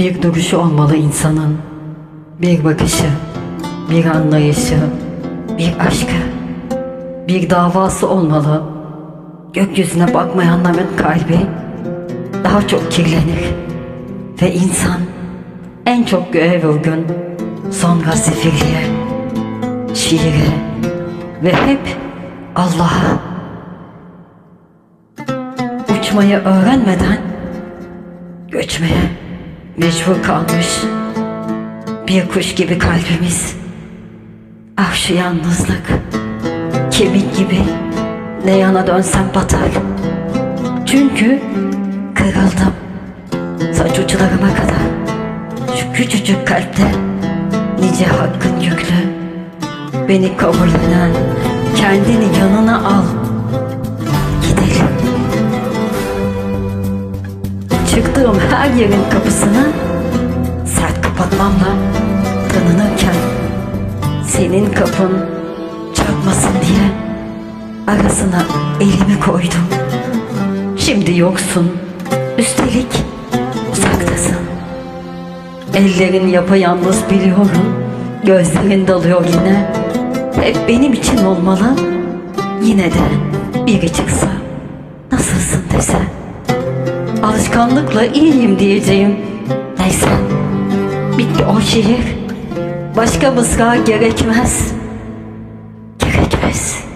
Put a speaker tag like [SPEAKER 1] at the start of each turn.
[SPEAKER 1] Bir duruşu olmalı insanın. Bir bakışı, bir anlayışı, bir aşkı, bir davası olmalı. Gökyüzüne bakmayanların kalbi daha çok kirlenir. Ve insan en çok göğe vurgun, sonra zifirliğe, şiire ve hep Allah'a. Uçmayı öğrenmeden göçmeye mecbur kalmış bir kuş gibi kalbimiz. Ah şu yalnızlık, kemik gibi ne yana dönsem batar. Çünkü kırıldım saç uçlarıma kadar. Şu küçücük kalpte nice hakkın yüklü. Beni kabullenen kendini yanına al. Çıktığım her yerin kapısını sert kapatmamla tanınırken senin kapın çarpmasın diye arasına elimi koydum. Şimdi yoksun, üstelik uzaktasın. Ellerin yapayalnız biliyorum, gözlerin dalıyor yine. Hep benim için olmalı, yine de biri çıksa nasılsın dese. Alışkanlıkla iyiyim diyeceğim. Neyse, bitti o şiir. Başka mısra gerekmez. Gerekmez.